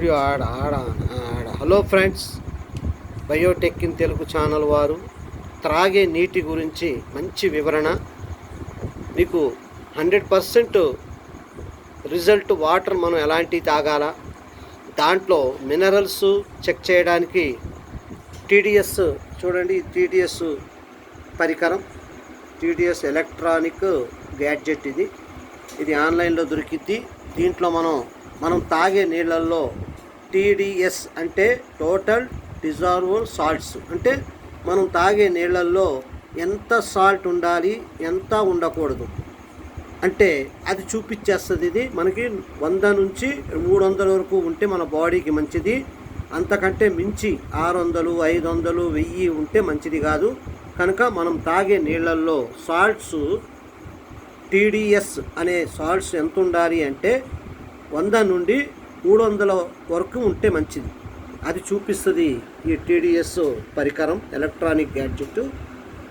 Video ఆడ ఆడ ఆడ. Hello friends biotech in Telugu channel వారు త్రాగే నీటి గురించి మంచి వివరణ. మీకు హండ్రెడ్ పర్సెంట్ రిజల్ట్ వాటర్ మనం ఎలాంటివి తాగాల? దాంట్లో మినరల్స్ చెక్ చేయడానికి టీడీఎస్ చూడండి టీడీఎస్ పరికరం. టీడీఎస్ ఎలక్ట్రానిక్ గ్యాడ్జెట్ ఇది. ఇది ఆన్లైన్లో దొరికిద్ది. దీంట్లో మనం మనం తాగే నీళ్ళల్లో టీడీఎస్ అంటే టోటల్ డిజార్వల్ సాల్ట్స్. అంటే మనం తాగే నీళ్ళల్లో ఎంత సాల్ట్ ఉండాలి ఎంత ఉండకూడదు. అంటే అది చూపించేస్తుంది ఇది. మనకి వంద నుంచి మూడు వందల వరకు ఉంటే మన బాడీకి మంచిది. అంతకంటే మించి ఆరు వందలు ఐదు వందలు వెయ్యి ఉంటే మంచిది కాదు. కనుక మనం తాగే నీళ్ళల్లో సాల్ట్స్ టీడీఎస్ అనే సాల్ట్స్ ఎంత ఉండాలి అంటే వంద నుండి మూడు వందల వరకు ఉంటే మంచిది. అది చూపిస్తుంది ఈ టీడీఎస్ పరికరం ఎలక్ట్రానిక్ గ్యాడ్జెట్.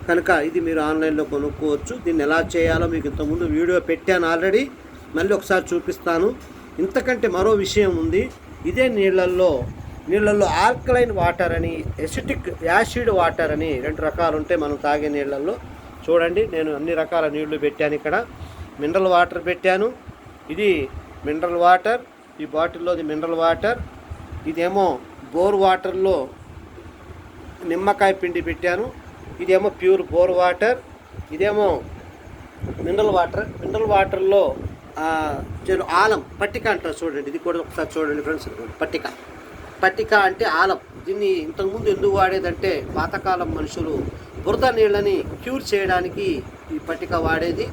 కనుక ఇది మీరు ఆన్లైన్లో కొనుక్కోవచ్చు. దీన్ని ఎలా చేయాలో మీకు ఇంతకుముందు వీడియో పెట్టాను ఆల్రెడీ. మళ్ళీ ఒకసారి చూపిస్తాను. ఇంతకంటే మరో విషయం ఉంది. ఇదే నీళ్ళల్లో నీళ్ళల్లో ఆల్కలైన్ వాటర్ అని ఎసిటిక్ యాసిడ్ వాటర్ అని రెండు రకాలు ఉంటాయి మనం తాగే నీళ్ళల్లో. చూడండి నేను అన్ని రకాల నీళ్ళు పెట్టాను ఇక్కడ. మినరల్ వాటర్ పెట్టాను. ఇది మినరల్ వాటర్. ఈ బాటిల్లోది మినరల్ వాటర్ ఇదేమో బోర్ వాటర్లో నిమ్మకాయ పిండి పెట్టాను. ఇదేమో ప్యూర్ బోర్ వాటర్ ఇదేమో మినరల్ వాటర్ మినరల్ వాటర్లో నేను ఆలం పట్టిక అంటారు చూడండి. ఇది కూడా ఒకసారి చూడండి ఫ్రెండ్స్. పట్టిక. పట్టిక అంటే ఆలం. దీన్ని ఇంతకుముందు ఎందుకు వాడేదంటే పాతకాలం మనుషులు బురద నీళ్ళని క్యూర్ చేయడానికి ఈ పట్టిక వాడేది.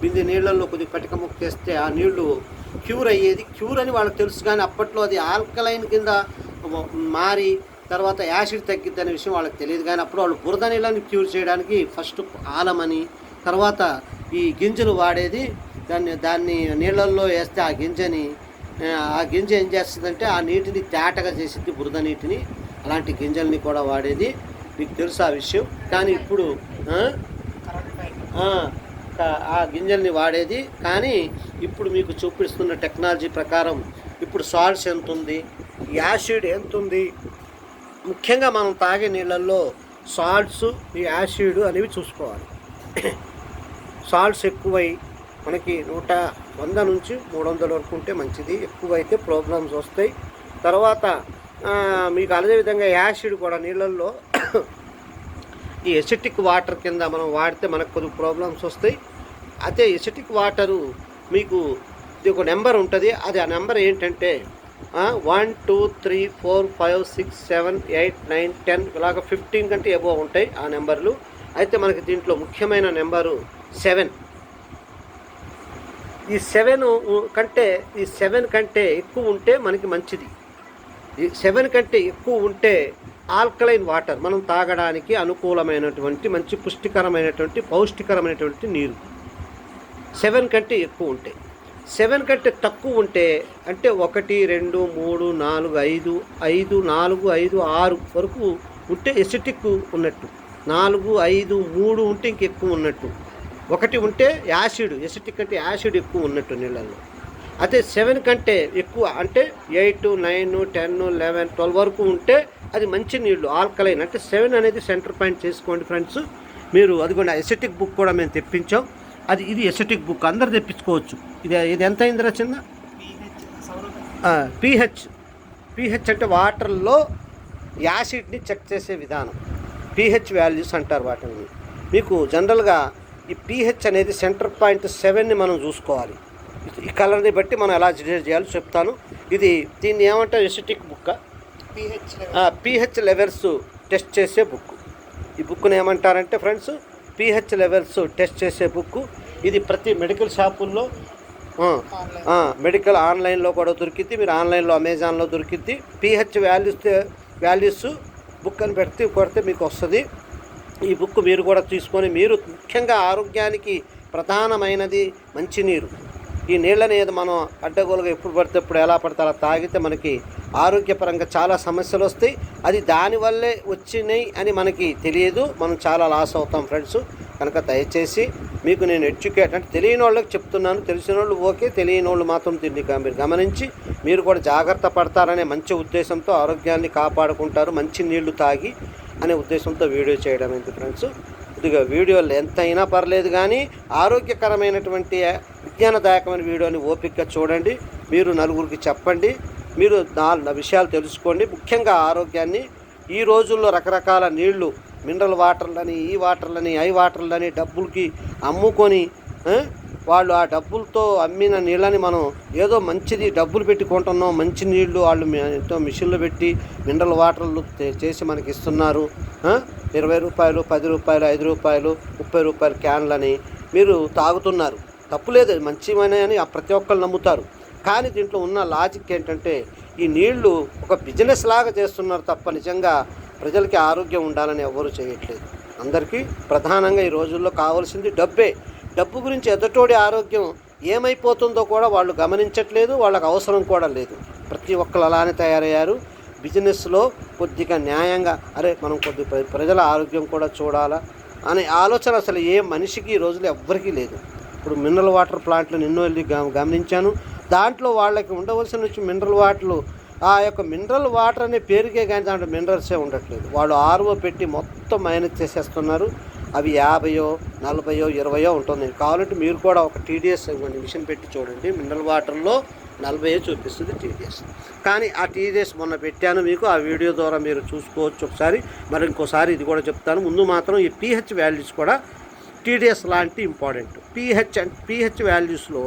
బింది నీళ్ళల్లో కొద్దిగా పట్టిక ముక్క చేస్తే ఆ నీళ్ళు క్యూర్ అయ్యేది. క్యూర్ అని వాళ్ళకి తెలుసు కానీ అప్పట్లో అది ఆల్కలైన్ కింద మారి తర్వాత యాసిడ్ తగ్గిద్ది అనే విషయం వాళ్ళకి తెలియదు కానీ అప్పుడు వాళ్ళు బురద నీళ్ళని క్యూర్ చేయడానికి ఫస్ట్ ఆలమని తర్వాత ఈ గింజలు వాడేది. దాన్ని దాన్ని నీళ్ళల్లో వేస్తే ఆ గింజని ఆ, గింజ ఏం చేస్తుందంటే ఆ నీటిని తేటగా చేసిద్ది బురద నీటిని. అలాంటి గింజల్ని కూడా వాడేది. మీకు తెలుసు ఆ విషయం. కానీ ఇప్పుడు ఆ? ఆ, గింజల్ని వాడేది. కానీ ఇప్పుడు మీకు చూపిస్తున్న టెక్నాలజీ ప్రకారం ఇప్పుడు సాల్ట్స్ ఎంత ఉంది యాసిడ్ ఎంత ఉంది ముఖ్యంగా మనం తాగే నీళ్ళల్లో సాల్ట్స్ ఈ యాసిడ్ అనేవి చూసుకోవాలి. సాల్ట్స్ ఎక్కువై మనకి నూట వంద నుంచి మూడు వందల వరకు ఉంటే మంచిది. ఎక్కువైతే ప్రాబ్లమ్స్ వస్తాయి. తర్వాత మీకు మీకు అదేవిధంగా యాసిడ్ కూడా నీళ్ళల్లో ఈ ఎసిటిక్ వాటర్ కింద మనం వాడితే మనకు కొన్ని ప్రాబ్లమ్స్ వస్తాయి. అదే ఎసిటిక్ వాటరు మీకు ఇది ఒక నెంబర్ ఉంటుంది. అది ఆ నెంబర్ ఏంటంటే one two three four five six seven eight nine ten ఇలాగ ఫిఫ్టీన్ కంటే ఎబో ఉంటాయి ఆ నెంబర్లు అయితే మనకి దీంట్లో ముఖ్యమైన నెంబరు సెవెన్ ఈ సెవెన్ కంటే ఈ సెవెన్ కంటే ఎక్కువ ఉంటే మనకి మంచిది. ఈ సెవెన్ కంటే ఎక్కువ ఉంటే ఆల్కలైన్ వాటర్ మనం తాగడానికి అనుకూలమైనటువంటి మంచి పుష్టికరమైనటువంటి పౌష్టికరమైనటువంటి నీరు. సెవెన్ కంటే ఎక్కువ ఉంటాయి సెవెన్ కంటే తక్కువ ఉంటే అంటే ఒకటి రెండు మూడు నాలుగు ఐదు ఐదు నాలుగు ఐదు ఆరు వరకు ఉంటే ఎసిటిక్ ఉన్నట్టు. నాలుగు ఐదు మూడు ఉంటే ఇంకెక్కువ ఉన్నట్టు. ఒకటి ఉంటే యాసిడ్ ఎసిటిక్ అంటే యాసిడ్ ఎక్కువ ఉన్నట్టు నీళ్ళల్లో. అదే సెవెన్ కంటే ఎక్కువ అంటే eight nine ten eleven twelve వరకు ఉంటే అది మంచి నీళ్ళు ఆల్కలైన్. అంటే సెవెన్ అనేది సెంటర్ పాయింట్ చేసుకోండి ఫ్రెండ్స్. మీరు అదిగోండి ఎసెటిక్ బుక్ కూడా మేము తెప్పించాం. అది ఇది ఎసెటిక్ బుక్ అందరు తెప్పించుకోవచ్చు. ఇది ఇది ఎంత అయిందిరా చిన్న? పిహెచ్. పిహెచ్ అంటే వాటర్లో యాసిడ్ని చెక్ చేసే విధానం. పిహెచ్ వాల్యూస్ అంటారు వాటిని. మీకు జనరల్గా ఈ పిహెచ్ అనేది సెంటర్ పాయింట్ సెవెన్ని మనం చూసుకోవాలి. ఈ కలర్ని బట్టి మనం ఎలా జడ్జ్ చేయాలో చెప్తాను. ఇది దీన్ని ఏమంటారు? Acetic book pH levels test చేసే బుక్ ఈ బుక్ని ఏమంటారంటే ఫ్రెండ్స్ పిహెచ్ లెవెల్స్ టెస్ట్ చేసే బుక్ ఇది ప్రతి మెడికల్ షాపుల్లో మెడికల్ ఆన్లైన్లో కూడా దొరికిద్ది. మీరు ఆన్లైన్లో అమెజాన్లో దొరికిద్ది. పిహెచ్ వాల్యూస్ వాల్యూస్ బుక్ అని పెడితే కొడితే మీకు వస్తుంది. ఈ బుక్ మీరు కూడా తీసుకొని మీరు ముఖ్యంగా ఆరోగ్యానికి ప్రధానమైనది మంచినీరు. ఈ నీళ్ళని మనం అడ్డగోలుగా ఎప్పుడు పడితే ఎప్పుడు ఎలా పడితే అలా తాగితే మనకి ఆరోగ్యపరంగా చాలా సమస్యలు వస్తాయి. అది దానివల్లే వచ్చినాయి అని మనకి తెలియదు. మనం చాలా లాస్ అవుతాం ఫ్రెండ్స్. కనుక దయచేసి మీకు నేను ఎడ్యుకేట్ అంటే తెలియని వాళ్ళకి చెప్తున్నాను. తెలిసిన వాళ్ళు ఓకే తెలియని వాళ్ళు మాత్రం దీన్ని మీరు గమనించి మీరు కూడా జాగ్రత్త పడతారనే మంచి ఉద్దేశంతో ఆరోగ్యాన్ని కాపాడుకుంటారు. మంచి నీళ్ళు తాగి అనే ఉద్దేశంతో వీడియో చేయడం ఏంటి ఫ్రెండ్స్? ఇదిగో వీడియోలు ఎంతైనా పర్లేదు కానీ ఆరోగ్యకరమైనటువంటి విజ్ఞానదాయకమైన వీడియోని ఓపికగా చూడండి. మీరు నలుగురికి చెప్పండి. మీరు నాలుగు విషయాలు తెలుసుకోండి. ముఖ్యంగా ఆరోగ్యాన్ని. ఈ రోజుల్లో రకరకాల నీళ్ళు మినరల్ వాటర్లని ఈ వాటర్లని ఐ వాటర్లని డబ్బులకి అమ్ముకొని వాళ్ళు ఆ డబ్బులతో అమ్మిన నీళ్ళని మనం ఏదో మంచిది డబ్బులు పెట్టి కొంటున్నాం. మంచి నీళ్ళు వాళ్ళు ఎంతో మిషన్లు పెట్టి మినరల్ వాటర్లు చేసి మనకి ఇస్తున్నారు. ఇరవై రూపాయలు పది రూపాయలు ఐదు రూపాయలు ముప్పై రూపాయలు క్యాన్లని మీరు తాగుతున్నారు. తప్పు లేదు మంచివనే అని ఆ ప్రతి ఒక్కరు నమ్ముతారు. కానీ దీంట్లో ఉన్న లాజిక్ ఏంటంటే ఈ నీళ్ళు ఒక బిజినెస్ లాగా చేస్తున్నారు తప్ప నిజంగా ప్రజలకి ఆరోగ్యం ఉండాలని ఎవరు చేయట్లేదు. అందరికీ ప్రధానంగా ఈ రోజుల్లో కావాల్సింది డబ్బే. డబ్బు గురించి ఎదటోడి ఆరోగ్యం ఏమైపోతుందో కూడా వాళ్ళు గమనించట్లేదు వాళ్ళకి అవసరం కూడా లేదు. ప్రతి ఒక్కరు అలానే తయారయ్యారు. బిజినెస్లో కొద్దిగా న్యాయంగా అరే మనం కొద్ది ప్ర- ప్రజల ఆరోగ్యం కూడా చూడాలా అనే ఆలోచన అసలు ఏ మనిషికి ఈ రోజుల్లో ఎవ్వరికీ లేదు. ఇప్పుడు మినరల్ వాటర్ ప్లాంట్లు ఎన్నో వెళ్ళి గమనించాను. దాంట్లో వాళ్ళకి ఉండవలసిన మినరల్ వాటర్లు ఆ యొక్క మినరల్ వాటర్ అనే పేరుకే కానీ దాంట్లో మినరల్సే ఉండట్లేదు. వాళ్ళు ఆర్ఓ పెట్టి మొత్తం మైనస్ చేసేస్తున్నారు. అవి యాభయో నలభయో ఇరవయో ఉంటుంది కావాలంటే మీరు కూడా ఒక టీడీఎస్ మిషన్ పెట్టి చూడండి. మినరల్ వాటర్లో నలభైయో చూపిస్తుంది టీడీఎస్ కానీ ఆ టీడీఎస్ మొన్న పెట్టాను మీకు. ఆ వీడియో ద్వారా మీరు చూసుకోవచ్చు ఒకసారి. మరి ఇంకోసారి ఇది కూడా చెప్తాను. ముందు మాత్రం ఈ పీహెచ్ వాల్యూస్ కూడా టీడీఎస్ లాంటి ఇంపార్టెంట్ పీహెచ్ అండ్ పీహెచ్ వాల్యూస్లో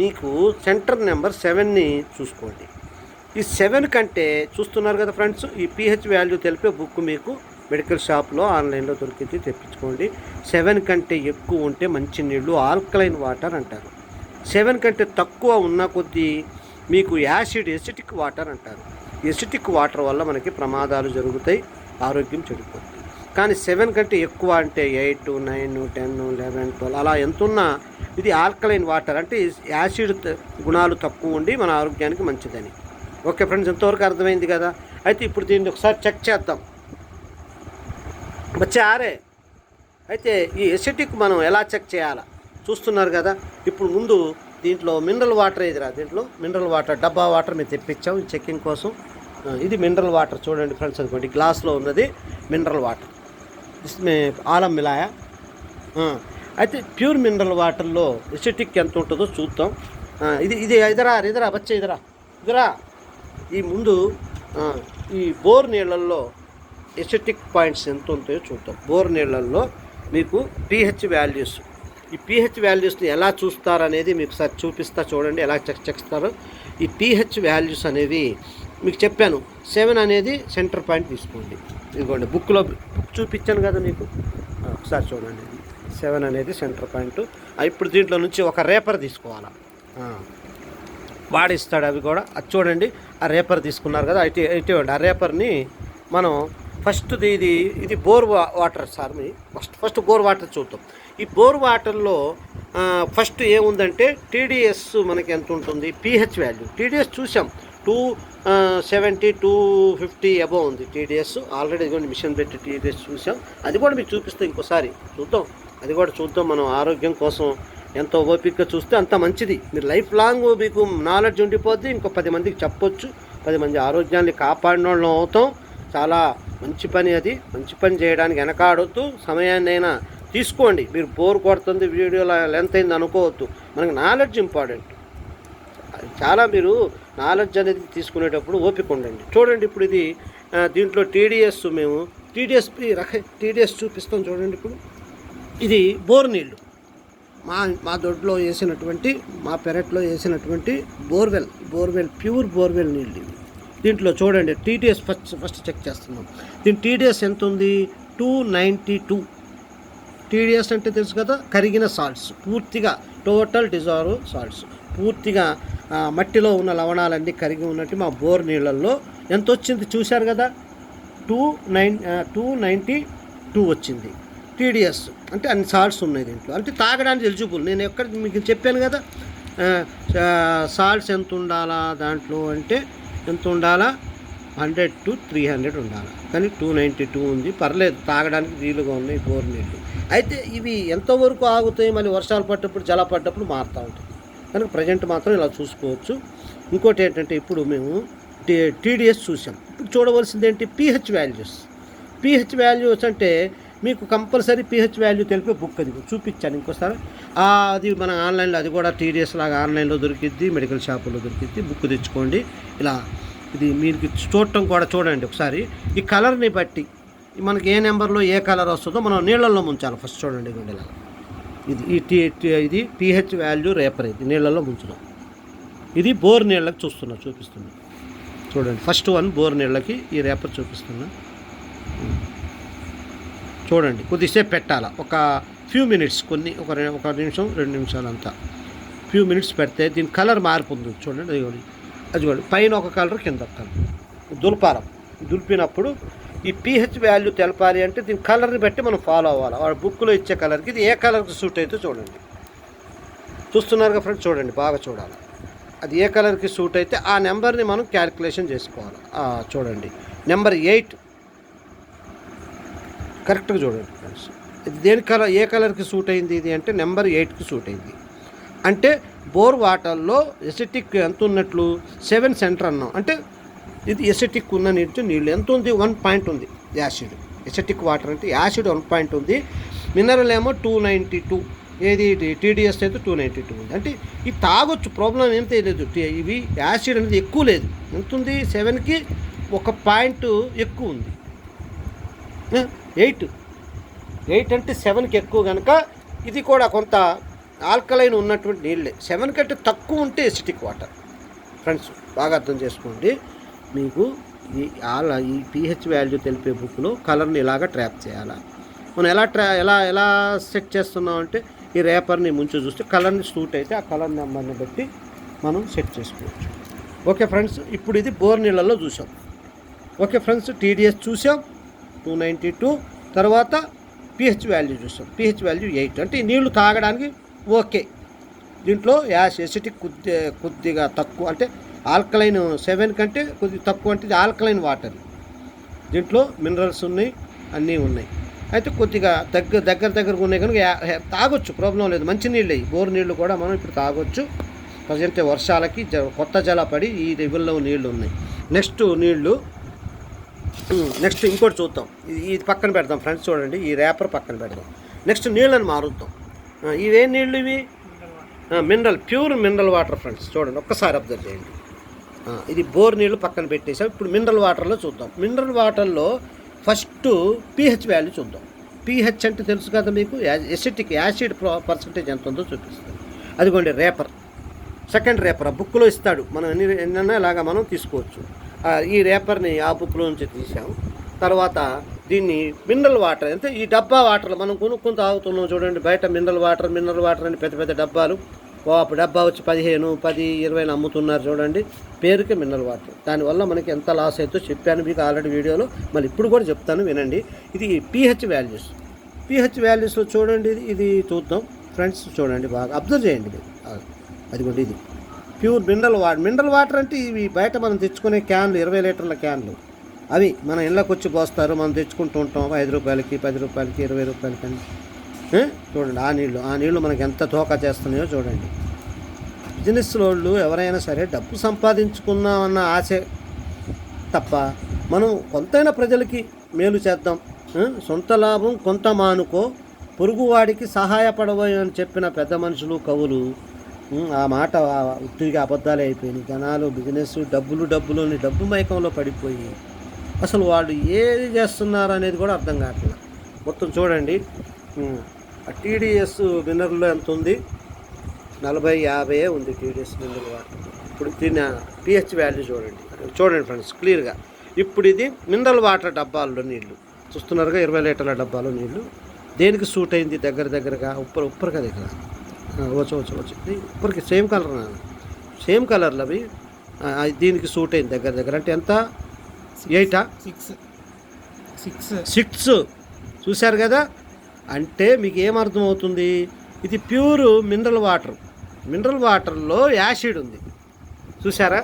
మీకు సెంటర్ నెంబర్ సెవెన్ని చూసుకోండి. ఈ సెవెన్ కంటే చూస్తున్నారు కదా ఫ్రెండ్స్ ఈ పీహెచ్ వాల్యూ తెలిపే బుక్ మీకు మెడికల్ షాప్లో ఆన్లైన్లో దొరికితే తెప్పించుకోండి. సెవెన్ కంటే ఎక్కువ ఉంటే మంచి నీళ్ళు ఆల్కలైన్ వాటర్ అంటారు. సెవెన్ కంటే తక్కువ ఉన్న కొద్దీ మీకు యాసిడ్ ఎసిటిక్ వాటర్ అంటారు. ఎసిటిక్ వాటర్ వల్ల మనకి ప్రమాదాలు జరుగుతాయి ఆరోగ్యం చెడిపోతుంది. కానీ సెవెన్ కంటే ఎక్కువ అంటే eight nine ten eleven twelve అలా ఎంత ఉన్నా ఇది ఆల్కలైన్ వాటర్. అంటే యాసిడ్ గుణాలు తక్కువ ఉండి మన ఆరోగ్యానికి మంచిదని. ఓకే ఫ్రెండ్స్ ఎంతవరకు అర్థమైంది కదా? అయితే ఇప్పుడు దీన్ని ఒకసారి చెక్ చేద్దాం. వచ్చే ఆరే అయితే ఈ ఎసిటిక్ మనం ఎలా చెక్ చేయాలా? చూస్తున్నారు కదా? ఇప్పుడు ముందు దీంట్లో మినరల్ వాటర్ ఏదిరా? దీంట్లో మినరల్ వాటర్ డబ్బా వాటర్ మేము తెప్పించాం చెక్కింగ్ కోసం. ఇది మినరల్ వాటర్ చూడండి ఫ్రెండ్స్ అనుకోండి గ్లాస్లో ఉన్నది మినరల్ వాటర్ ఇస్మే ఆలం మిలాయా అయితే ప్యూర్ మినరల్ వాటర్లో ఎసిటిక్ ఎంత ఉంటుందో చూద్దాం ఇది ఇది ఇదరా ఇదరా బచ్చే ఇదరా ఇదరా ఈ ముందు ఈ బోర్ నీళ్ళల్లో ఎసిటిక్ పాయింట్స్ ఎంత ఉంటాయో చూద్దాం బోర్ నీళ్ళల్లో మీకు పిహెచ్ వాల్యూస్ ఈ పీహెచ్ వాల్యూస్ని ఎలా చూస్తారనేది మీకు సార్ చూపిస్తా చూడండి ఎలా చెక్ చేస్తారో ఈ పిహెచ్ వాల్యూస్ అనేవి మీకు చెప్పాను సెవెన్ అనేది సెంటర్ పాయింట్ తీసుకోండి. ఇదిగోండి బుక్లో బుక్ చూపించాను కదా మీకు. ఒకసారి చూడండి. సెవెన్ అనేది సెంటర్ పాయింట్. ఇప్పుడు దీంట్లో నుంచి ఒక రేపర్ తీసుకోవాలా? వాడిస్తాడు అవి కూడా. అది చూడండి ఆ రేపర్ తీసుకున్నారు కదా అయితే అయితే ఆ రేపర్ని మనం ఫస్ట్ది ఇది ఇది బోర్ వాటర్ సార్ మీ ఫస్ట్ ఫస్ట్ బోర్ వాటర్ చూద్దాం. ఈ బోర్ వాటర్లో ఫస్ట్ ఏముందంటే టీడీఎస్ మనకి ఎంత ఉంటుంది? PH value. టీడీఎస్ చూసాం. Two seventy two fifty above ఉంది టీడీఎస్ ఆల్రెడీ ఇదిగోండి మిషన్ పెట్టి టీడీఎస్ చూసాం. అది కూడా మీకు చూపిస్తాం ఇంకోసారి. చూద్దాం. అది కూడా చూద్దాం మనం ఆరోగ్యం కోసం. ఎంతో ఓపికగా చూస్తే అంత మంచిది. మీరు లైఫ్ లాంగ్ మీకు నాలెడ్జ్ ఉండిపోద్ది. ఇంకో పది మందికి చెప్పొచ్చు. పది మంది ఆరోగ్యాన్ని కాపాడిన వాళ్ళం అవుతాం. చాలా మంచి పని అది. మంచి పని చేయడానికి వెనకాడొద్దు. సమయాన్ని అయినా తీసుకోండి. మీరు బోర్ కొడుతుంది వీడియోలో లెంత్ అయింది అనుకోవద్దు. మనకు నాలెడ్జ్ ఇంపార్టెంట్ అది చాలా మీరు నాలెడ్జ్ అనేది తీసుకునేటప్పుడు ఓపిక ఉండండి. చూడండి ఇప్పుడు ఇది దీంట్లో టీడీఎస్ మేము టీడీఎస్ రక టీడీఎస్ చూపిస్తాం చూడండి ఇప్పుడు. ఇది బోర్ నీళ్ళు మా మా దొడ్లో వేసినటువంటి మా పెరట్లో వేసినటువంటి బోర్వెల్ బోర్వెల్ ప్యూర్ బోర్వెల్ నీళ్ళు ఇవి. దీంట్లో చూడండి టీడీఎస్ ఫస్ట్ ఫస్ట్ చెక్ చేస్తున్నాం. దీని టీడీఎస్ ఎంత ఉంది? Two ninety two. టీడీఎస్ అంటే తెలుసు కదా కరిగిన సాల్ట్స్ పూర్తిగా టోటల్ డిజాల్వ్ సాల్ట్స్. పూర్తిగా మట్టిలో ఉన్న లవణాలన్నీ కరిగి ఉన్నట్టు మా బోర్ నీళ్ళల్లో. ఎంత వచ్చింది చూశారు కదా? Two nine two ninety two వచ్చింది. టీడీఎస్. అంటే అన్ని సాల్ట్స్ ఉన్నాయి దీంట్లో. అంటే తాగడానికి ఎలిజిబుల్. నేను ఎక్కడ మీకు చెప్పాను కదా? సాల్ట్స్ ఎంత ఉండాలా దాంట్లో అంటే ఎంత ఉండాలా? హండ్రెడ్ టు త్రీ హండ్రెడ్ ఉండాలి. కానీ టూ నైంటీ టూ ఉంది. పర్లేదు తాగడానికి వీలుగా ఉన్నాయి బోర్ నీళ్ళు. అయితే ఇవి ఎంతవరకు ఆగుతాయి? మళ్ళీ వర్షాలు పడ్డప్పుడు జల పడ్డప్పుడు మారుతూ ఉంటాయి కనుక ప్రజెంట్ మాత్రం ఇలా చూసుకోవచ్చు. ఇంకోటి ఏంటంటే ఇప్పుడు మేము టీడీఎస్ చూసాం ఇప్పుడు చూడవలసింది ఏంటి? పిహెచ్ వాల్యూస్ పిహెచ్ వాల్యూస్ అంటే మీకు కంపల్సరీ పిహెచ్ వాల్యూ తెలిపే బుక్ అది. చూపించాను ఇంకోసారి. అది మన ఆన్లైన్లో అది కూడా టీడీఎస్ లాగా ఆన్లైన్లో దొరికిద్ది మెడికల్ షాపుల్లో దొరికిద్ది. బుక్ తెచ్చుకోండి. ఇలా ఇది మీకు చూడటం కూడా చూడండి ఒకసారి. ఈ కలర్ని బట్టి మనకి ఏ నెంబర్లో ఏ కలర్ వస్తుందో మనం నీళ్ళల్లో ముంచాలి. ఫస్ట్ చూడండి ఇలా. ఇది ఈ టీ ఇది పిహెచ్ వాల్యూ రేపర్ ఇది నీళ్ళల్లో ముంచడం. ఇది బోర్ నీళ్ళకి చూస్తున్నా చూపిస్తున్నా. చూడండి ఫస్ట్ వన్ బోర్ నీళ్ళకి ఈ రేపర్ చూపిస్తున్నా. చూడండి కొద్దిసేపు పెట్టాల? ఒక ఫ్యూ మినిట్స్ కొన్ని ఒక ఒక నిమిషం రెండు నిమిషాలు అంతా. ఫ్యూ మినిట్స్ పెడితే దీని కలర్ మారిపోతుంది చూడండి అది అది పైన ఒక కలర్ కింద ఒక కలర్ దులపారం దులిపినప్పుడు ఈ పిహెచ్ వాల్యూ తెలపాలి అంటే దీని కలర్ని బట్టి మనం ఫాలో అవ్వాలి. వాడు బుక్లో ఇచ్చే కలర్కి ఇది ఏ కలర్కి సూట్ అయితే చూడండి. చూస్తున్నారుగా ఫ్రెండ్స్ చూడండి బాగా చూడాలి. అది ఏ కలర్కి సూట్ అయితే ఆ నెంబర్ని మనం క్యాలిక్యులేషన్ చేసుకోవాలి. చూడండి. Number eight. కరెక్ట్గా చూడండి ఫ్రెండ్స్. ఇది దేని కలర్ ఏ కలర్కి సూట్ అయింది ఇది అంటే నెంబర్ ఎయిట్కి సూట్ అయింది. అంటే బోర్ వాటర్లో ఎసిటిక్ ఎంత ఉన్నట్లు? సెవెన్ సెంటర్ అన్నాం. అంటే ఇది ఎసిటిక్ ఉన్న నీటి నీళ్ళు. ఎంత ఉంది? వన్ పాయింట్ ఉంది యాసిడ్. ఎసిటిక్ వాటర్ అంటే యాసిడ్ వన్ పాయింట్ ఉంది. మినరల్ ఏమో టూ నైంటీ టూ. ఏది? టీడీఎస్ అయితే టూ నైంటీ టూ ఉంది. అంటే ఇది తాగొచ్చు. ప్రాబ్లం ఏం తెలియదు. ఇవి యాసిడ్ అనేది ఎక్కువ లేదు. ఎంత ఉంది? సెవెన్కి ఒక పాయింట్ ఎక్కువ ఉంది. ఎయిట్. ఎయిట్ అంటే సెవెన్కి ఎక్కువ కనుక ఇది కూడా కొంత ఆల్కలైన్ ఉన్నటువంటి నీళ్ళే. సెవెన్ కంటే తక్కువ ఉంటే ఎసిటిక్ వాటర్. ఫ్రెండ్స్ బాగా అర్థం చేసుకోండి. మీకు ఈ ఆల ఈ పిహెచ్ వాల్యూ తెలిపే బుక్లో కలర్ని ఇలాగ ట్రాప్ చేయాలా? మనం ఎలా ట్రా ఎలా ఎలా సెట్ చేస్తున్నాం అంటే ఈ రేపర్ని ముంచు చూస్తే కలర్ని సూట్ అయితే ఆ కలర్ నెంబర్ని బట్టి మనం సెట్ చేసుకోవచ్చు. ఓకే ఫ్రెండ్స్ ఇప్పుడు ఇది బోర్ నీళ్ళల్లో చూసాం. ఓకే ఫ్రెండ్స్ టీడీఎస్ చూసాం టూ నైంటీ టూ తర్వాత పిహెచ్ వాల్యూ చూసాం. పిహెచ్ వాల్యూ ఎయిట్ అంటే ఈ నీళ్ళు తాగడానికి ఓకే. దీంట్లో యాష్ ఎసిటిక్ కొద్ది కొద్దిగా తక్కువ అంటే ఆల్కలైన్ సెవెన్ కంటే కొద్దిగా తక్కువ అంటే ఇది ఆల్కలైన్ వాటర్. దీంట్లో మినరల్స్ ఉన్నాయి అన్నీ ఉన్నాయి. అయితే కొద్దిగా దగ్గర దగ్గర దగ్గరకు ఉన్నాయి కనుక తాగొచ్చు ప్రాబ్లం లేదు. మంచి నీళ్ళు. బోర్ నీళ్ళు కూడా మనం ఇప్పుడు తాగొచ్చు. ప్రజెంట్ వర్షాలకి జ కొత్త జల పడి ఈ లెవెల్లో నీళ్ళు ఉన్నాయి. నెక్స్ట్ నీళ్ళు నెక్స్ట్ ఇంకోటి చూద్దాం. ఇది ఇది పక్కన పెడదాం ఫ్రెండ్స్ చూడండి. ఈ రేపర్ పక్కన పెడదాం. నెక్స్ట్ నీళ్ళని మారుద్దాం. ఇవే నీళ్ళు ఇవి? Mineral pure mineral water friends చూడండి. ఒక్కసారి అబ్జర్వ్ చేయండి. ఇది బోర్ నీళ్ళు పక్కన పెట్టేసాం ఇప్పుడు మినరల్ వాటర్లో చూద్దాం. మినరల్ వాటర్లో ఫస్ట్ పీహెచ్ వాల్యూ చూద్దాం. పీహెచ్ అంటే తెలుసు కదా మీకు? ఎసిటిక్ యాసిడ్ పర్సంటేజ్ ఎంత ఉందో చూపిస్తుంది. అదిగోండి రేపర్ సెకండ్ రేపర్ ఆ బుక్లో ఇస్తాడు. మనం ఎన్ని ఎన్నైనా ఇలాగా మనం తీసుకోవచ్చు. ఈ రేపర్ని ఆ బుక్లో నుంచి తీసాం. తర్వాత దీన్ని మినరల్ వాటర్ అంటే ఈ డబ్బా వాటర్ మనం కొనుక్కుని తాగుతున్నాం చూడండి. బయట మినరల్ వాటర్ మినరల్ వాటర్ అని పెద్ద పెద్ద డబ్బాలు. ఓ అప్పుడు డబ్బా వచ్చి పదిహేను పది ఇరవై అమ్ముతున్నారు చూడండి. పేరుకే మినరల్ వాటర్. దానివల్ల మనకి ఎంత లాస్ అవుతుందో చెప్పాను మీకు ఆల్రెడీ వీడియోలో. మళ్ళీ ఇప్పుడు కూడా చెప్తాను వినండి. ఇది పిహెచ్ వాల్యూస్. పిహెచ్ వాల్యూస్లో చూడండి ఇది చూద్దాం. ఫ్రెండ్స్ చూడండి బాగా. అబ్జర్వ్ చేయండి మీరు. అదిగోండి ఇది. Pure mineral water mineral water అంటే ఇవి బయట మనం తెచ్చుకునే క్యాన్లు ఇరవై లీటర్ల క్యాన్లు. అవి మన ఇళ్ళకి వచ్చి పోస్తారు. మనం తెచ్చుకుంటూ ఉంటాం. ఐదు రూపాయలకి పది రూపాయలకి ఇరవై రూపాయలకి అని. చూడండి ఆ నీళ్ళు ఆ నీళ్ళు మనకి ఎంత తోకా చేస్తున్నాయో చూడండి. బిజినెస్ వాళ్ళు ఎవరైనా సరే డబ్బు సంపాదించుకుందామన్న ఆశ తప్ప మనం కొంతైనా ప్రజలకి మేలు చేద్దాం. సొంత లాభం కొంత మానుకో పొరుగువాడికి సహాయపడబోయే అని చెప్పిన పెద్ద మనుషులు కవులు ఆ మాట తిరిగి అబద్ధాలే అయిపోయినాయి. జనాలు బిజినెస్ డబ్బులు డబ్బులు అని డబ్బు మైకంలో పడిపోయి అసలు వాళ్ళు ఏది చేస్తున్నారు అనేది కూడా అర్థం కావట్లేదు. మొత్తం చూడండి. టీడీఎస్ విన్నర్లో ఎంత ఉంది? నలభై యాభై ఉంది టీడీఎస్ మినరల్ వాటర్ ఇప్పుడు దీని పిహెచ్ వాల్యూ చూడండి. చూడండి ఫ్రెండ్స్ క్లియర్గా. ఇప్పుడు ఇది మినరల్ వాటర్ డబ్బాల్లో నీళ్ళు. చూస్తున్నారుగా ఇరవై లీటర్ల డబ్బాలో నీళ్ళు. దేనికి సూట్ అయింది? దగ్గర దగ్గరగా ఉప్పర్ ఉప్పర్ కదా ఇక్కడ వచ్చు వచ్చు వచ్చు. ఉప్పర్కి సేమ్ కలర్ సేమ్ కలర్లు అవి. దీనికి సూట్ అయింది దగ్గర దగ్గర. అంటే ఎంత? ఎయిటా? సిక్స్. సిక్స్. సిక్స్. చూశారు కదా? అంటే మీకు ఏమర్థమవుతుంది ఇది ప్యూర్ మినరల్ వాటర్. మినరల్ వాటర్లో యాసిడ్ ఉంది. చూసారా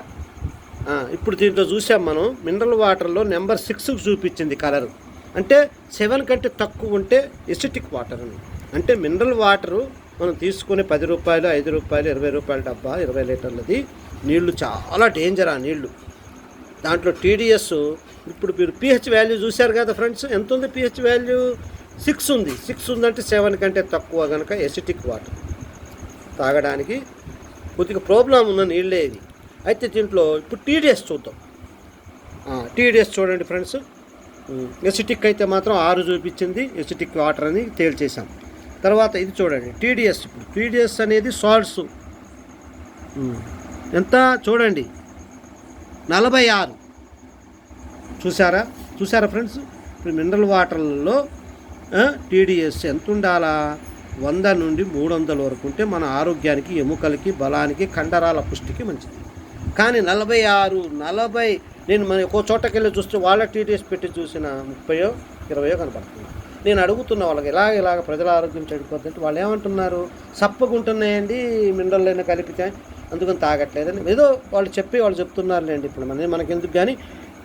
ఇప్పుడు దీంట్లో చూసాం మనం. మినరల్ వాటర్లో నెంబర్ సిక్స్కి చూపించింది కలర్. అంటే సెవెన్ కంటే తక్కువ ఉంటే ఎసిటిక్ వాటర్ అని. అంటే మినరల్ వాటరు మనం తీసుకునే పది రూపాయలు ఐదు రూపాయలు ఇరవై రూపాయల డబ్బా ఇరవై లీటర్లది నీళ్ళు చాలా డేంజర్ ఆ నీళ్ళు. దాంట్లో టీడీఎస్ ఇప్పుడు మీరు పిహెచ్ వాల్యూ చూశారు కదా ఫ్రెండ్స్? ఎంత ఉంది పిహెచ్ వాల్యూ? సిక్స్ ఉంది. సిక్స్ ఉందంటే సెవెన్ కంటే తక్కువ కనుక ఎసిటిక్ వాటర్ తాగడానికి కొద్దిగా ప్రాబ్లం ఉన్న నీళ్ళే ఇది. అయితే దీంట్లో ఇప్పుడు టీడీఎస్ చూద్దాం. టీడీఎస్ చూడండి ఫ్రెండ్స్ ఎసిటిక్ అయితే మాత్రం ఆరు చూపించింది. ఎసిటిక్ వాటర్ అని తేల్చేసాం తర్వాత ఇది చూడండి. టీడీఎస్ ఇప్పుడు. టీడీఎస్ అనేది సాల్ట్స్ ఎంత చూడండి. నలభై ఆరు. చూసారా చూసారా ఫ్రెండ్స్ ఇప్పుడు మినరల్ వాటర్లలో టీడీఎస్ ఎంత ఉండాలా వంద నుండి మూడు వందల వరకు ఉంటే మన ఆరోగ్యానికి ఎముకలకి బలానికి కండరాల పుష్టికి మంచిది. కానీ నలభై ఆరు నలభై నేను మన ఒక చోటకి వెళ్ళి చూస్తే వాళ్ళ టీడీఎస్ పెట్టి చూసిన ముప్పయో ఇరవయో కనపడుతుంది. నేను అడుగుతున్న వాళ్ళకి ఇలాగ ఇలాగ ప్రజల ఆరోగ్యం చెడిపోతుంటే వాళ్ళు ఏమంటున్నారు? సప్పగుంటున్నాయండి మినరల్ అయినా కలిపితే అందుకని తాగట్లేదని ఏదో వాళ్ళు చెప్పి వాళ్ళు చెప్తున్నారులేండి. ఇప్పుడు మన మనకెందుకు కానీ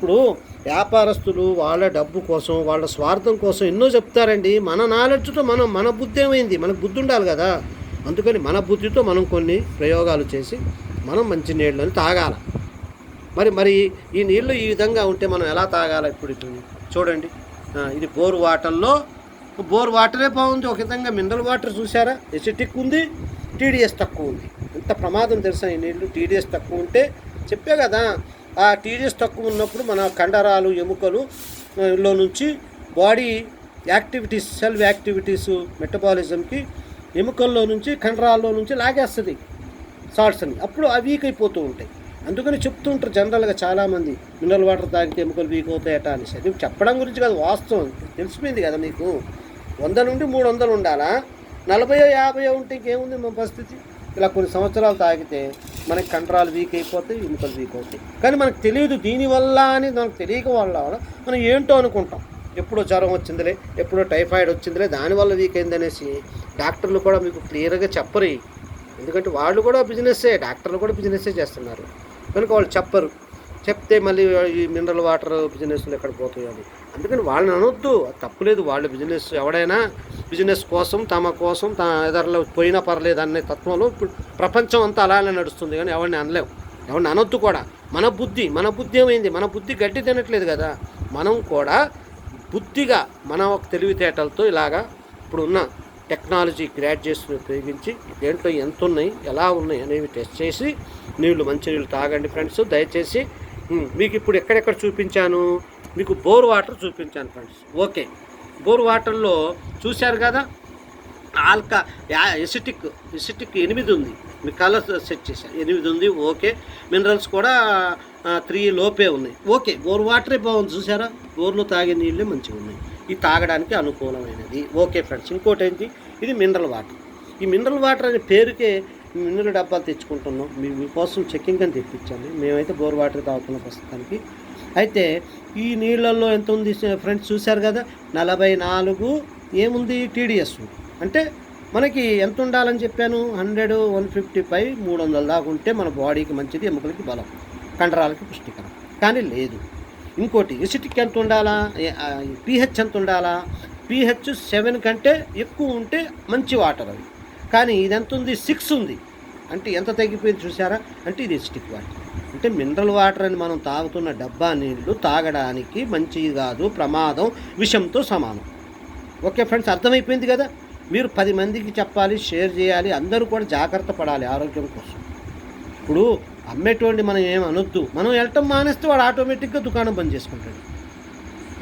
ఇప్పుడు వ్యాపారస్తులు వాళ్ళ డబ్బు కోసం వాళ్ళ స్వార్థం కోసం ఎన్నో చెప్తారండి. మన నాలెడ్జ్తో మనం మన బుద్ధి ఏమైంది? మనకు బుద్ధి ఉండాలి కదా. అందుకని మన బుద్ధితో మనం కొన్ని ప్రయోగాలు చేసి మనం మంచి నీళ్ళని తాగాల. మరి మరి ఈ నీళ్ళు ఈ విధంగా ఉంటే మనం ఎలా తాగాల ఇప్పుడు చూడండి. ఇది బోర్ వాటర్లో బోర్ వాటరే బాగుంది. ఒక విధంగా మినరల్ వాటర్ చూసారా ఎసిటిక్ ఉంది టీడీఎస్ తక్కువ ఉంది. ఎంత ప్రమాదం తెలుసా ఈ నీళ్ళు టీడీఎస్ తక్కువ ఉంటే చెప్పే కదా. ఆ టీడీఎస్ తక్కువ ఉన్నప్పుడు మన కండరాలు ఎముకలు లో నుంచి బాడీ యాక్టివిటీస్ సెల్ యాక్టివిటీస్ మెటబాలిజంకి ఎముకల్లో నుంచి కండరాల్లో నుంచి లాగేస్తుంది సాల్ట్స్ అని. అప్పుడు అవి వీక్ అయిపోతూ ఉంటాయి. అందుకని చెప్తూ ఉంటారు జనరల్గా చాలామంది మినరల్ వాటర్ తాగితే ఎముకలు వీక్ అవుతాయట అనేసి. అది చెప్పడం గురించి కాదు వాస్తవం. తెలిసిపోయింది కదా మీకు వంద నుండి మూడు వందలు ఉండాలా? నలభయో యాభయో ఉంటే ఇంకేముంది మా పరిస్థితి? ఇలా కొన్ని సంవత్సరాలు తాగితే మనకి కండరాలు వీక్ అయిపోతాయి ఎముకలు వీక్ అవుతాయి. కానీ మనకు తెలియదు దీనివల్ల అని మనకు తెలియక వల్ల మనం ఏంటో అనుకుంటాం. ఎప్పుడో జ్వరం వచ్చిందిలే ఎప్పుడో టైఫాయిడ్ వచ్చిందిలే దానివల్ల వీక్ అయిందనేసి డాక్టర్లు కూడా మీకు క్లియర్గా చెప్పరు. ఎందుకంటే వాళ్ళు కూడా బిజినెస్సే డాక్టర్లు కూడా బిజినెస్సే చేస్తున్నారు. కనుక వాళ్ళు చెప్పరు. చెప్తే మళ్ళీ ఈ మినరల్ వాటర్ బిజినెస్లు ఎక్కడ పోతాయి అని. అందుకని వాళ్ళని అనొద్దు. తప్పులేదు. వాళ్ళ బిజినెస్ ఎవడైనా బిజినెస్ కోసం తమ కోసం తమ ఎదరిలో పోయినా పర్లేదు అనే తత్వంలో ఇప్పుడు ప్రపంచం అంతా అలానే నడుస్తుంది కానీ ఎవరిని అనలేవు ఎవరిని అనొద్దు కూడా. మన బుద్ధి మన బుద్ధి ఏమైంది? మన బుద్ధి గట్టి తినట్లేదు కదా. మనం కూడా బుద్ధిగా మన ఒక తెలివితేటలతో ఇలాగా ఇప్పుడు ఉన్న టెక్నాలజీ గ్రాడ్యుయేషన్ ఉపయోగించి దేంట్లో ఎంత ఉన్నాయి ఎలా ఉన్నాయి అనేవి టెస్ట్ చేసి నీళ్ళు మంచి నీళ్ళు తాగండి ఫ్రెండ్స్. దయచేసి మీకు ఇప్పుడు ఎక్కడెక్కడ చూపించాను? మీకు బోర్ వాటర్ చూపించాను ఫ్రెండ్స్ ఓకే. బోర్ వాటర్లో చూశారు కదా? ఆల్కా యా ఎసిటిక్ ఎసిటిక్ ఎనిమిది ఉంది. మీ కలర్ సెట్ చేశారు. ఎనిమిది ఉంది ఓకే. మినరల్స్ కూడా త్రీ లోపే ఉన్నాయి. ఓకే బోర్ వాటరే బాగుంది చూసారా బోర్లో తాగే నీళ్ళే మంచిగా ఉన్నాయి. ఇది తాగడానికి అనుకూలమైనది. ఓకే ఫ్రెండ్స్ ఇంకోటి ఏంటి? ఇది మినరల్ వాటర్ ఈ మినరల్ వాటర్ అనే పేరుకే మినరల్ డబ్బాలు తెచ్చుకుంటున్నాం. మీ మీకోసం చెక్కింగ్ అని తెప్పించాను మేమైతే బోర్ వాటర్ తాగుతున్నాం ప్రస్తుతానికి. అయితే ఈ నీళ్ళల్లో ఎంత ఉంది ఫ్రెండ్స్ చూశారు కదా? నలభై నాలుగు. ఏముంది టీడీఎస్? అంటే మనకి ఎంత ఉండాలని చెప్పాను? హండ్రెడ్ వన్ ఫిఫ్టీ ఫైవ్ మూడు వందల దాకా ఉంటే మన బాడీకి మంచిది ఎముకలకి బలం కండరాలకి పుష్టికరం. కానీ లేదు. ఇంకోటి ఎసిటిక్ ఎంత ఉండాలా? పీహెచ్ ఎంత ఉండాలా? పీహెచ్ సెవెన్ కంటే ఎక్కువ ఉంటే మంచి వాటర్ అది. కానీ ఇది ఎంత ఉంది? సిక్స్ ఉంది. అంటే ఎంత తగ్గిపోయింది చూసారా అంటే ఇది ఎసిటిక్ వాటర్ అంటే మినరల్ వాటర్ అని మనం తాగుతున్న డబ్బా నీళ్ళు తాగడానికి మంచిది కాదు ప్రమాదం విషంతో సమానం. ఓకే ఫ్రెండ్స్ అర్థమైపోయింది కదా? మీరు పది మందికి చెప్పాలి షేర్ చేయాలి అందరూ కూడా జాగ్రత్త పడాలి ఆరోగ్యం కోసం. ఇప్పుడు అమ్మేటువంటి మనం ఏం అనొద్దు. మనం వెళ్ళటం మానేస్తే వాడు ఆటోమేటిక్గా దుకాణం బంద్ చేసుకుంటాడు.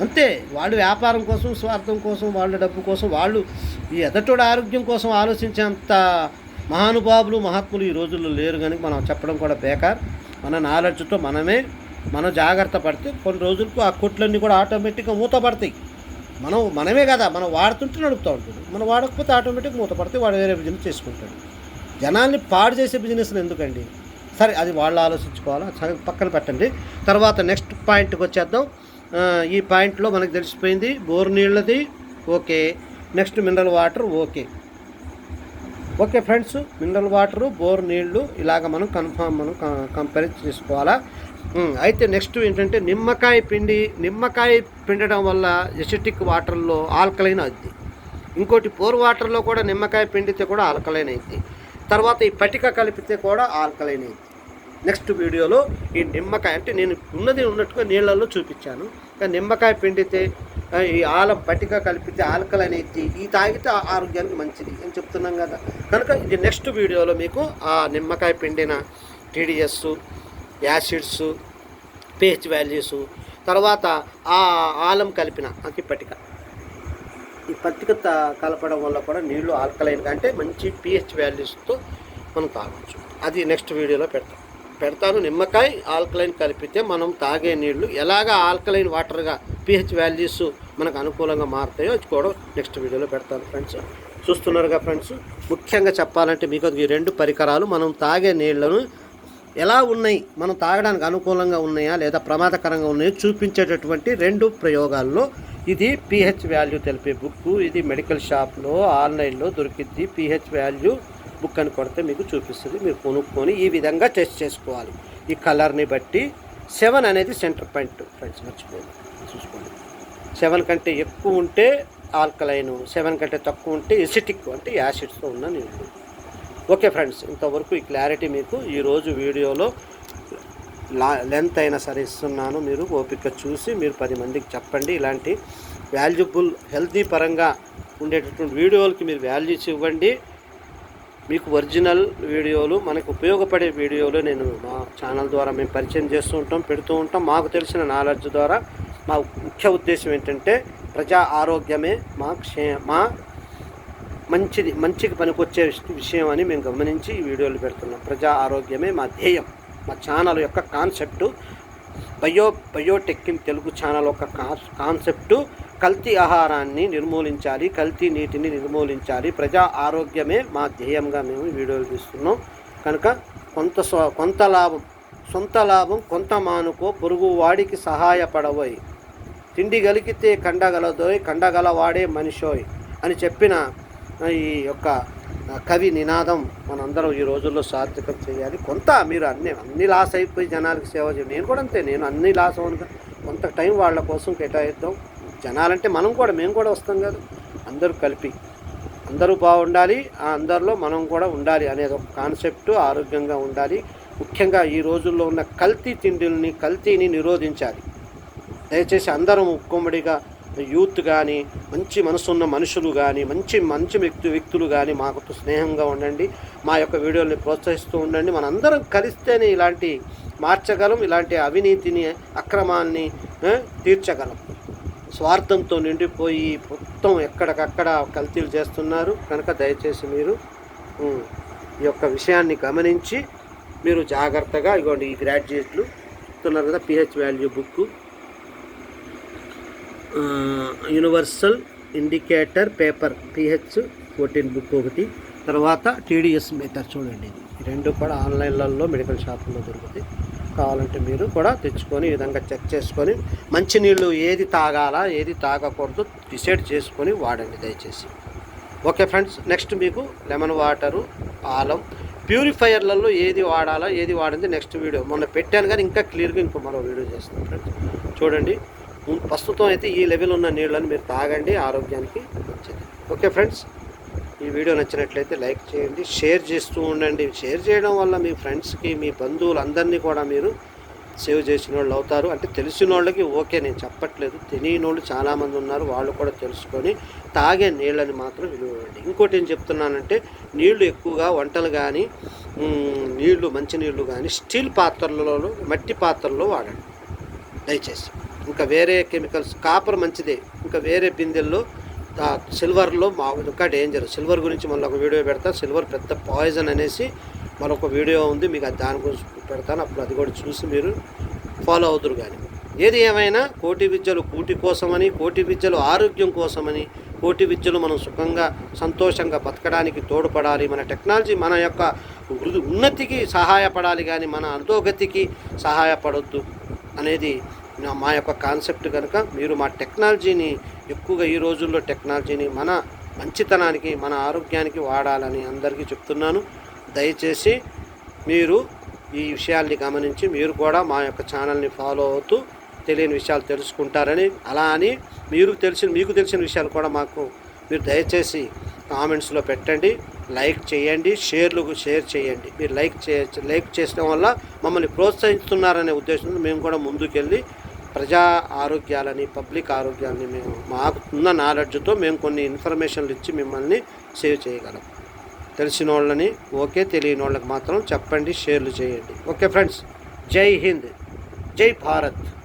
అంతే వాళ్ళు వ్యాపారం కోసం స్వార్థం కోసం వాళ్ళ డబ్బు కోసం వాళ్ళు ఈ ఎదటోడి ఆరోగ్యం కోసం ఆలోచించేంత మహానుభావులు మహాత్ములు ఈ రోజుల్లో లేరు కానీ మనం చెప్పడం కూడా బేకార్. మన నాలెడ్జ్తో మనమే మనం జాగ్రత్త పడితే కొన్ని రోజులకు ఆ కొట్లన్నీ కూడా ఆటోమేటిక్గా మూతపడతాయి. మనం మనమే కదా మనం వాడుతుంటే నడుపుతూ ఉంటుంది మనం వాడకపోతే ఆటోమేటిక్ మూత పడితే వాడు వేరే బిజినెస్ చేసుకుంటాడు. జనాల్ని పాడు చేసే బిజినెస్లు ఎందుకండి? సరే అది వాళ్ళు ఆలోచించుకోవాలా? పక్కన పెట్టండి. తర్వాత నెక్స్ట్ పాయింట్కి వచ్చేద్దాం. ఈ పాయింట్లో మనకు తెలిసిపోయింది bore నీళ్ళది okay. Next mineral water okay. Okay friends mineral water bore నీళ్ళు ఇలాగ మనం కన్ఫామ్ మనం కంపేర్ చేసుకోవాలా? అయితే నెక్స్ట్ ఏంటంటే నిమ్మకాయ పిండి నిమ్మకాయ పిండడం వల్ల ఎసిటిక్ వాటర్లో ఆల్కలైన్ అవుద్ది. ఇంకోటి పోర్ వాటర్లో కూడా నిమ్మకాయ పిండితే కూడా ఆల్కలైన్ అయింది తర్వాత ఈ పటిక కలిపితే కూడా ఆల్కలైన్ అయింది నెక్స్ట్ వీడియోలో ఈ నిమ్మకాయ అంటే నేను ఉన్నది ఉన్నట్టుగా నీళ్ళల్లో చూపించాను. నిమ్మకాయ పిండితే ఈ ఆలం పటిక కలిపితే ఆల్కలైన్ అనేది ఈ తాగితే ఆ- ఆరోగ్యానికి మంచిది అని చెప్తున్నాం కదా. కనుక ఇది నెక్స్ట్ వీడియోలో మీకు ఆ నిమ్మకాయ పిండిన టీడీఎస్ యాసిడ్స్ పిహెచ్ వాల్యూస్ తర్వాత ఆ ఆలం కలిపిన అతి పటిక. ఈ పట్టిక కలపడం వల్ల కూడా నీళ్ళు ఆల్కలైన్ అంటే మంచి పిహెచ్ వాల్యూస్తో మనం తాగొచ్చు. అది నెక్స్ట్ వీడియోలో పెడతాం. పెడతాను. నిమ్మకాయ ఆల్కలైన్ కలిపితే మనం తాగే నీళ్ళు ఎలాగ ఆల్కలైన్ వాటర్గా పిహెచ్ వాల్యూస్ మనకు అనుకూలంగా మారుతాయో కూడా నెక్స్ట్ వీడియోలో పెడతాను ఫ్రెండ్స్. చూస్తున్నారుగా ఫ్రెండ్స్ ముఖ్యంగా చెప్పాలంటే మీకు ఈ రెండు పరికరాలు మనం తాగే నీళ్ళను ఎలా ఉన్నాయి మనం తాగడానికి అనుకూలంగా ఉన్నాయా లేదా ప్రమాదకరంగా ఉన్నాయో చూపించేటటువంటి రెండు ప్రయోగాల్లో ఇది పిహెచ్ వాల్యూ తెలిపే బుక్ ఇది మెడికల్ షాప్లో ఆన్లైన్లో దొరికిద్ది. పిహెచ్ వాల్యూ బుక్ అని కొడితే మీకు చూపిస్తుంది. మీరు కొనుక్కొని ఈ విధంగా టెస్ట్ చేసుకోవాలి. ఈ కలర్ని బట్టి సెవెన్ అనేది సెంటర్ పాయింట్ ఫ్రెండ్స్ మర్చిపోయింది చూసుకోండి. సెవెన్ కంటే ఎక్కువ ఉంటే ఆల్కలైన్ సెవెన్ కంటే తక్కువ ఉంటే ఎసిటిక్ అంటే యాసిడ్స్తో ఉన్న నీళ్ళు. ఓకే ఫ్రెండ్స్ ఇంతవరకు ఈ క్లారిటీ మీకు ఈరోజు వీడియోలో లా లెంత్ అయినా సరే ఇస్తున్నాను మీరు. ఓపిక చూసి మీరు పది మందికి చెప్పండి. ఇలాంటి వాల్యుబుల్ హెల్తీ పరంగా ఉండేటటువంటి వీడియోలకి మీరు వాల్యూస్ ఇవ్వండి. మీకు ఒరిజినల్ వీడియోలు మనకు ఉపయోగపడే వీడియోలు నేను మా ఛానల్ ద్వారా మేము పరిచయం చేస్తూ ఉంటాం పెడుతూ ఉంటాం. మాకు తెలిసిన నాలెడ్జ్ ద్వారా మా ముఖ్య ఉద్దేశం ఏంటంటే ప్రజా ఆరోగ్యమే మా క్షే మా మంచిది మంచికి పనికొచ్చే విషయం అని మేము గమనించి ఈ వీడియోలు పెడుతున్నాం. ప్రజా ఆరోగ్యమే మా ధ్యేయం మా ఛానల్ యొక్క concept. Bio biotech in Telugu channel యొక్క కాన్సెప్టు కల్తీ ఆహారాన్ని నిర్మూలించాలి కల్తీ నీటిని నిర్మూలించాలి. ప్రజా ఆరోగ్యమే మా ధ్యేయంగా మేము వీడియోలు తీస్తున్నాం కనుక కొంత కొంత లాభం సొంత లాభం కొంత మానుకో పొరుగు వాడికి సహాయపడవోయ్. తిండి గలిగితే కండగలదోయ్ కండగలవాడే మనిషోయ్ అని చెప్పిన ఈ యొక్క కవి నినాదం మనందరం ఈ రోజుల్లో సార్థకం చేయాలి. కొంత మీరు అన్ని అన్ని లాస్ అయిపోయి జనాలకు సేవ చేయండి నేను కూడా అంతే నేను అన్ని లాస్ అవును కొంత టైం వాళ్ళ కోసం కేటాయిద్దాం. జనాలంటే మనం కూడా మేము కూడా వస్తాం కదా. అందరూ కలిపి అందరూ బాగుండాలి ఆ అందరిలో మనం కూడా ఉండాలి అనేది ఒక కాన్సెప్ట్ ఆరోగ్యంగా ఉండాలి. ముఖ్యంగా ఈ రోజుల్లో ఉన్న కల్తీ తిండిల్ని కల్తీని నిరోధించాలి. దయచేసి అందరం ఉమ్మడిగా యూత్ కానీ మంచి మనసున్న మనుషులు కానీ మంచి మంచి వ్యక్తి వ్యక్తులు కానీ మాకు స్నేహంగా ఉండండి. మా యొక్క వీడియోని ప్రోత్సహిస్తూ ఉండండి. మనందరం కలిస్తేనే ఇలాంటి మార్చగలం ఇలాంటి అవినీతిని అక్రమాన్ని తీర్చగలం. స్వార్థంతో నిండిపోయి మొత్తం ఎక్కడికక్కడ కల్తీలు చేస్తున్నారు. కనుక దయచేసి మీరు ఈ యొక్క విషయాన్ని గమనించి మీరు జాగ్రత్తగా ఇగోండి ఈ గ్రాడ్యుయేట్లు. ఇస్తున్నారు కదా pH value book. Universal indicator paper pH fourteen book ఒకటి. తర్వాత టీడీఎస్ మీద చూడండి. ఇది రెండు కూడా ఆన్లైన్లలో మెడికల్ షాపుల్లో దొరుకుతాయి. కావాలంటే మీరు కూడా తెచ్చుకొని ఈ విధంగా చెక్ చేసుకొని మంచినీళ్ళు ఏది తాగాలా ఏది తాగకూడదు డిసైడ్ చేసుకొని వాడండి దయచేసి. ఓకే ఫ్రెండ్స్ నెక్స్ట్ మీకు లెమన్ వాటరు ఆలం ప్యూరిఫైయర్లలో ఏది వాడాలా ఏది వాడింది నెక్స్ట్ వీడియో. మొన్న పెట్టాను కానీ ఇంకా క్లియర్గా ఇంకో మరో వీడియో చేస్తాను ఫ్రెండ్స్. చూడండి ప్రస్తుతం అయితే ఈ లెవెల్ ఉన్న నీళ్ళని మీరు తాగండి ఆరోగ్యానికి మంచిది. ఓకే ఫ్రెండ్స్ ఈ వీడియో నచ్చినట్లయితే లైక్ చేయండి షేర్ చేస్తూ ఉండండి. షేర్ చేయడం వల్ల మీ ఫ్రెండ్స్కి మీ బంధువులందరినీ కూడా మీరు సేవ్ చేసిన వాళ్ళు అవుతారు. అంటే తెలిసిన వాళ్ళకి ఓకే నేను చెప్పట్లేదు. తెలియని వాళ్ళు చాలామంది ఉన్నారు వాళ్ళు కూడా తెలుసుకొని తాగే నీళ్ళని మాత్రం విలువ ఇంకోటి ఏం చెప్తున్నానంటే నీళ్ళు ఎక్కువగా వంటలు కానీ నీళ్ళు మంచినీళ్ళు కానీ స్టీల్ పాత్రలలో మట్టి పాత్రల్లో వాడండి. దయచేసి. ఇంకా వేరే కెమికల్స్ కాపర్ మంచిదే. ఇంకా వేరే బిందెల్లో సిల్వర్లో మా ఇంకా డేంజర్ సిల్వర్ గురించి మళ్ళీ ఒక వీడియో పెడతా. సిల్వర్ పెద్ద పాయిజన్ అనేసి మరొక వీడియో ఉంది. మీకు అది దాని గురించి పెడతాను. అప్పుడు అది కూడా చూసి మీరు ఫాలో అవుతురు కానీ ఏది ఏమైనా కోటి విద్యలు కూటి కోసమని కోటి విద్యలు ఆరోగ్యం కోసమని కోటి విద్యలు మనం సుఖంగా సంతోషంగా బతకడానికి తోడ్పడాలి. మన టెక్నాలజీ మన యొక్క ఉన్నతికి సహాయపడాలి కానీ మన అధోగతికి సహాయపడొద్దు అనేది మా యొక్క కాన్సెప్ట్ కనుక మీరు మా టెక్నాలజీని ఎక్కువగా ఈ రోజుల్లో టెక్నాలజీని మన మంచితనానికి మన ఆరోగ్యానికి వాడాలని అందరికీ చెప్తున్నాను. దయచేసి మీరు ఈ విషయాల్ని గమనించి మీరు కూడా మా యొక్క ఛానల్ని ఫాలో అవుతూ తెలియని విషయాలు తెలుసుకుంటారని అలా అని మీరు తెలిసిన మీకు తెలిసిన విషయాలు కూడా మాకు మీరు దయచేసి కామెంట్స్లో పెట్టండి లైక్ చేయండి షేర్లు షేర్ చేయండి. మీరు లైక్ చే లైక్ చేసడం వల్ల మమ్మల్ని ప్రోత్సహిస్తున్నారనే ఉద్దేశంతో మేము కూడా ముందుకెళ్ళి ప్రజా ఆరోగ్యాలని పబ్లిక్ ఆరోగ్యాన్ని మేము మాకు ఉన్న నాలెడ్జ్తో మేము కొన్ని ఇన్ఫర్మేషన్లు ఇచ్చి మిమ్మల్ని సేవ్ చేయగలం. తెలిసిన వాళ్ళని ఓకే తెలియని వాళ్ళకి మాత్రం చెప్పండి షేర్లు చేయండి. Okay friends. జై హింద్. జై భారత్.